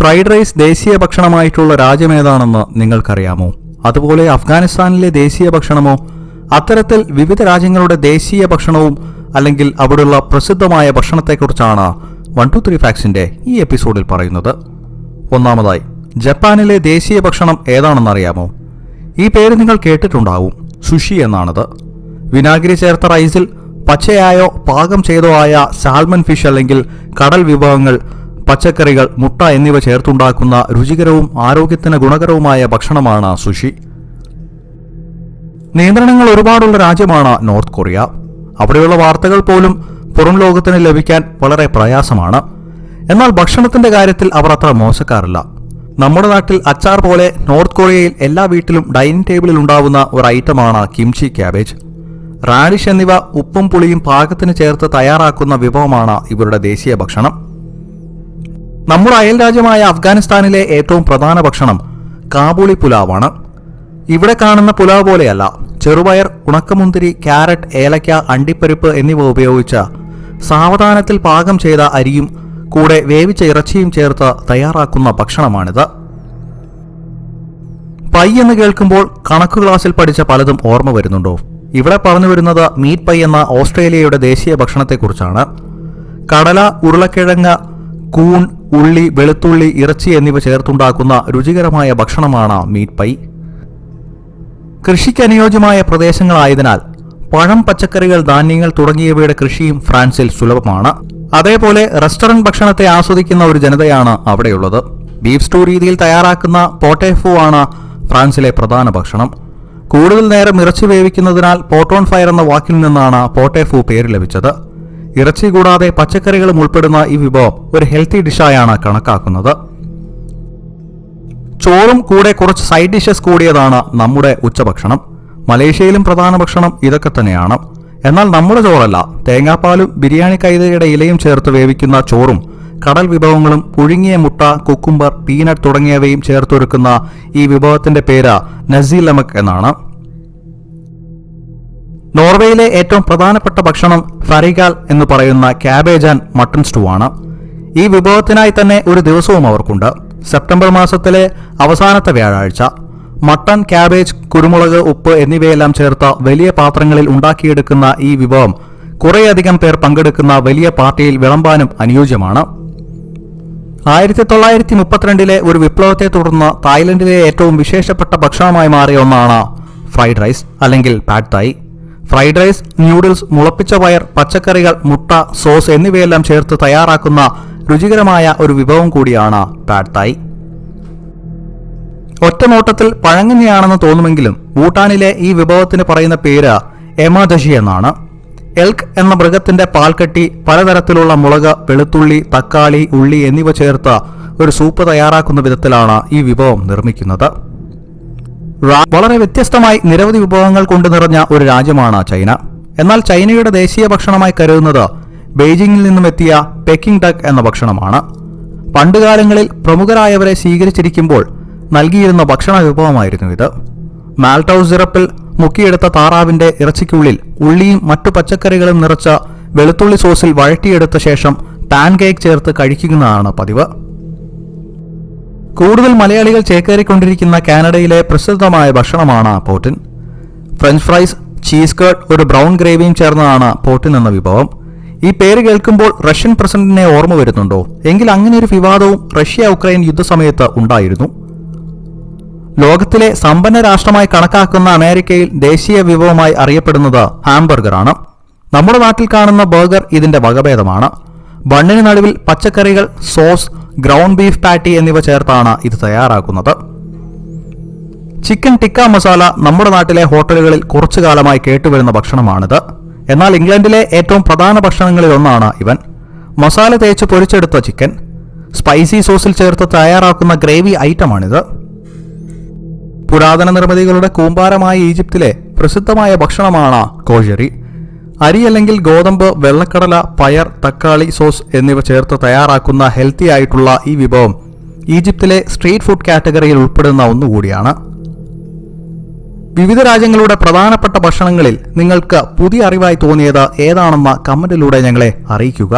Fried rice ദേശീയ ഭക്ഷണമായിട്ടുള്ള രാജ്യമേതാണെന്ന് നിങ്ങൾക്കറിയാമോ? അതുപോലെ അഫ്ഗാനിസ്ഥാനിലെ ദേശീയ ഭക്ഷണമോ അത്തരത്തിൽ വിവിധ രാജ്യങ്ങളുടെ ദേശീയ ഭക്ഷണവും അല്ലെങ്കിൽ അവിടെയുള്ള പ്രസിദ്ധമായ ഭക്ഷണത്തെക്കുറിച്ചാണ് വൺ ടു ത്രീ ഫാക്സിന്റെ ഈ എപ്പിസോഡിൽ പറയുന്നത്. ഒന്നാമതായി ജപ്പാനിലെ ദേശീയ ഭക്ഷണം ഏതാണെന്നറിയാമോ? ഈ പേര് നിങ്ങൾ കേട്ടിട്ടുണ്ടാവും സുഷി എന്നാണത്. വിനാഗിരി ചേർത്ത റൈസിൽ പച്ചയായോ പാകം ചെയ്തോ ആയ സാൽമൺ ഫിഷ് അല്ലെങ്കിൽ കടൽ വിഭവങ്ങൾ പച്ചക്കറികൾ മുട്ട എന്നിവ ചേർത്തുണ്ടാക്കുന്ന രുചികരവും ആരോഗ്യത്തിന് ഗുണകരവുമായ ഭക്ഷണമാണ് സുഷി. നിയന്ത്രണങ്ങൾ ഒരുപാടുള്ള രാജ്യമാണ് നോർത്ത് കൊറിയ. അവിടെയുള്ള വാർത്തകൾ പോലും പുറം ലോകത്തിന് ലഭിക്കാൻ വളരെ പ്രയാസമാണ്. എന്നാൽ ഭക്ഷണത്തിന്റെ കാര്യത്തിൽ അവർ അത്ര മോശക്കാറില്ല നമ്മുടെ നാട്ടിൽ അച്ചാർ പോലെ നോർത്ത് കൊറിയയിൽ എല്ലാ വീട്ടിലും ഡൈനിങ് ടേബിളിൽ ഉണ്ടാവുന്ന ഒരു ഐറ്റമാണ് കിംചി ക്യാബേജ്. റാഡിഷ് എന്നിവ ഉപ്പും പുളിയും പാകത്തിന് ചേർത്ത് തയ്യാറാക്കുന്ന വിഭവമാണ് ഇവരുടെ ദേശീയ ഭക്ഷണം. നമ്മുടെ അയൽ രാജ്യമായ അഫ്ഗാനിസ്ഥാനിലെ ഏറ്റവും പ്രധാന ഭക്ഷണം കാബൂളി പുലാവാണ്. ഇവിടെ കാണുന്ന പുലാവ് പോലെയല്ല. ചെറുപയർ ഉണക്കമുന്തിരി ക്യാരറ്റ് ഏലക്ക അണ്ടിപ്പരിപ്പ് എന്നിവ ഉപയോഗിച്ച സാവധാനത്തിൽ പാകം ചെയ്ത അരിയും കൂടെ വേവിച്ച ഇറച്ചിയും ചേർത്ത് തയ്യാറാക്കുന്ന ഭക്ഷണമാണിത്. പൈ എന്ന് കേൾക്കുമ്പോൾ കണക്ക് ക്ലാസ്സിൽ പഠിച്ച പലതും ഓർമ്മ വരുന്നുണ്ടോ? ഇവിടെ പറഞ്ഞു വരുന്നത് മീറ്റ് പൈ എന്ന ഓസ്ട്രേലിയയുടെ ദേശീയ ഭക്ഷണത്തെക്കുറിച്ചാണ്. കടല ഉരുളക്കിഴങ്ങ് കൂൺ ഉള്ളി വെളുത്തുള്ളി ഇറച്ചി എന്നിവ ചേർത്തുണ്ടാക്കുന്ന രുചികരമായ ഭക്ഷണമാണ് മീറ്റ് പൈ. കൃഷിക്ക് അനുയോജ്യമായ പ്രദേശങ്ങളായതിനാൽ പഴം പച്ചക്കറികൾ ധാന്യങ്ങൾ തുടങ്ങിയവയുടെ കൃഷിയും ഫ്രാൻസിൽ സുലഭമാണ്. അതേപോലെ റെസ്റ്റോറന്റ് ഭക്ഷണത്തെ ആസ്വദിക്കുന്ന ഒരു ജനതയാണ് അവിടെയുള്ളത്. ബീഫ് സ്റ്റൂ രീതിയിൽ തയ്യാറാക്കുന്ന പോട്ടേഫു ആണ് ഫ്രാൻസിലെ പ്രധാന ഭക്ഷണം. കൂടുതൽ നേരം ഇറച്ചി വേവിക്കുന്നതിനാൽ പോട്ടോൺ ഫയർ എന്ന വാക്കിൽ നിന്നാണ് പോട്ടേഫു പേര് ലഭിച്ചത്. ഇറച്ചി കൂടാതെ പച്ചക്കറികളും ഉൾപ്പെടുന്ന ഈ വിഭവം ഒരു ഹെൽത്തി ഡിഷായാണ് കണക്കാക്കുന്നത്. ചോറും കൂടെ കുറച്ച് സൈഡ് ഡിഷസ് കൂടിയതാണ് നമ്മുടെ ഉച്ചഭക്ഷണം. മലേഷ്യയിലും പ്രധാന ഭക്ഷണം ഇതൊക്കെ തന്നെയാണ്. എന്നാൽ നമ്മുടെ ചോറല്ല തേങ്ങാപ്പാലും ബിരിയാണി കൈതയുടെ ഇലയും ചേർത്ത് വേവിക്കുന്ന ചോറും കടൽ വിഭവങ്ങളും പുഴുങ്ങിയ മുട്ട കുക്കുംബർ പീനട്ട് തുടങ്ങിയവയും ചേർത്തൊരുക്കുന്ന ഈ വിഭവത്തിന്റെ പേര് നസീലമക് എന്നാണ്. നോർവേയിലെ ഏറ്റവും പ്രധാനപ്പെട്ട ഭക്ഷണം ഫറിഗാൽ എന്ന് പറയുന്ന ക്യാബേജ് ആൻഡ് മട്ടൺ സ്റ്റൂ ആണ്. ഈ വിഭവത്തിനായി തന്നെ ഒരു ദിവസവും അവർക്കുണ്ട്. സെപ്റ്റംബർ മാസത്തിലെ അവസാനത്തെ വ്യാഴാഴ്ച. മട്ടൺ ക്യാബേജ് കുരുമുളക് ഉപ്പ് എന്നിവയെല്ലാം ചേർത്ത വലിയ പാത്രങ്ങളിൽ ഉണ്ടാക്കിയെടുക്കുന്ന ഈ വിഭവം കുറേയധികം പേർ പങ്കെടുക്കുന്ന വലിയ പാർട്ടിയിൽ വിളമ്പാനും അനുയോജ്യമാണ്. ആയിരത്തി തൊള്ളായിരത്തി മുപ്പത്തിരണ്ടിലെ ഒരു വിപ്ലവത്തെ തുടർന്ന് തായ്ലൻഡിലെ ഏറ്റവും വിശേഷപ്പെട്ട ഭക്ഷണമായി മാറിയ ഒന്നാണ് ഫ്രൈഡ് റൈസ് അല്ലെങ്കിൽ pad Thai fried rice noodles മുളപ്പിച്ച പയർ പച്ചക്കറികൾ മുട്ട സോസ് എന്നിവയെല്ലാം ചേർത്ത് തയ്യാറാക്കുന്ന രുചികരമായ ഒരു വിഭവം കൂടിയാണ് പാഡ് തായ് ഒറ്റ നോട്ടത്തിൽ പഴങ്ങനെയാണെന്ന് തോന്നുമെങ്കിലും ഭൂട്ടാനിലെ ഈ വിഭവത്തിന് പറയുന്ന പേര് എമാദശി എന്നാണ്. എൽക്ക് എന്ന മൃഗത്തിന്റെ പാൽക്കട്ടി പലതരത്തിലുള്ള മുളക് വെളുത്തുള്ളി തക്കാളി ഉള്ളി എന്നിവ ചേർത്ത് ഒരു സൂപ്പ് തയ്യാറാക്കുന്ന വിധത്തിലാണ് ഈ വിഭവം നിർമ്മിക്കുന്നത്. വളരെ വ്യത്യസ്തമായി നിരവധി വിഭവങ്ങൾ കൊണ്ട് നിറഞ്ഞ ഒരു രാജ്യമാണ് ചൈന. എന്നാൽ ചൈനയുടെ ദേശീയ ഭക്ഷണമായി കരുതുന്നത് ബെയ്ജിങ്ങിൽ നിന്നും എത്തിയ പെക്കിംഗ് ഡക്ക് എന്ന ഭക്ഷണമാണ്. പണ്ടുകാലങ്ങളിൽ പ്രമുഖരായവരെ സ്വീകരിച്ചിരിക്കുമ്പോൾ നൽകിയിരുന്ന ഭക്ഷണ വിഭവമായിരുന്നു ഇത്. മാൽട്ടൌസ് സിറപ്പിൽ മുക്കിയെടുത്ത താറാവിന്റെ ഇറച്ചിക്കുള്ളിൽ ഉള്ളിയും മറ്റു പച്ചക്കറികളും നിറച്ച വെളുത്തുള്ളി സോസിൽ വഴറ്റിയെടുത്ത ശേഷം പാൻ കേക്ക് ചേർത്ത് കഴിക്കുന്നതാണ് പതിവ്. കൂടുതൽ മലയാളികൾ ചേക്കേറിക്കൊണ്ടിരിക്കുന്ന കാനഡയിലെ പ്രസിദ്ധമായ ഭക്ഷണമാണ് poutine French fries cheese curd ഒരു ബ്രൗൺ ഗ്രേവിയും ചേർന്നതാണ് പോട്ടിൻ എന്ന വിഭവം. ഈ പേര് കേൾക്കുമ്പോൾ റഷ്യൻ പ്രസിഡന്റിനെ ഓർമ്മ വരുന്നുണ്ടോ? എങ്കിൽ അങ്ങനെ ഒരു വിവാദവും റഷ്യ ഉക്രൈൻ യുദ്ധസമയത്ത് ഉണ്ടായിരുന്നു. ലോകത്തിലെ സമ്പന്ന രാഷ്ട്രമായി കണക്കാക്കുന്ന അമേരിക്കയിൽ ദേശീയ വിഭവമായി അറിയപ്പെടുന്നത് ഹാംബർഗറാണ്. നമ്മുടെ നാട്ടിൽ കാണുന്ന ബർഗർ ഇതിന്റെ വകഭേദമാണ്. ബണ്ണിന് നടുവിൽ പച്ചക്കറികൾ സോസ് ഗ്രൗണ്ട് ബീഫ് പാറ്റി എന്നിവ ചേർത്താണ് ഇത് തയ്യാറാക്കുന്നത്. ചിക്കൻ ടിക്ക മസാല നമ്മുടെ നാട്ടിലെ ഹോട്ടലുകളിൽ കുറച്ചു കാലമായി കേട്ടുവരുന്ന ഭക്ഷണമാണിത്. എന്നാൽ ഇംഗ്ലണ്ടിലെ ഏറ്റവും പ്രധാന ഭക്ഷണങ്ങളിൽ ഒന്നാണ് ഇവൻ. മസാല തേച്ച് പൊരിച്ചെടുത്ത ചിക്കൻ. സ്പൈസി സോസിൽ ചേർത്ത് തയ്യാറാക്കുന്ന ഗ്രേവി ഐറ്റമാണിത്. പുരാതന നിർമ്മിതികളുടെ കൂമ്പാരമായ ഈജിപ്തിലെ പ്രസിദ്ധമായ ഭക്ഷണമാണ് കോഴറി അരി അല്ലെങ്കിൽ ഗോതമ്പ് വെള്ളക്കടല പയർ തക്കാളി സോസ് എന്നിവ ചേർത്ത് തയ്യാറാക്കുന്ന ഹെൽത്തി ആയിട്ടുള്ള ഈ വിഭവം ഈജിപ്തിലെ സ്ട്രീറ്റ് ഫുഡ് കാറ്റഗറിയിൽ ഉൾപ്പെടുന്ന ഒന്നുകൂടിയാണ്. വിവിധ രാജ്യങ്ങളുടെ പ്രധാനപ്പെട്ട ഭക്ഷണങ്ങളിൽ നിങ്ങൾക്ക് പുതിയ അറിവായി തോന്നിയത് ഏതാണെന്ന കമന്റിലൂടെ ഞങ്ങളെ അറിയിക്കുക.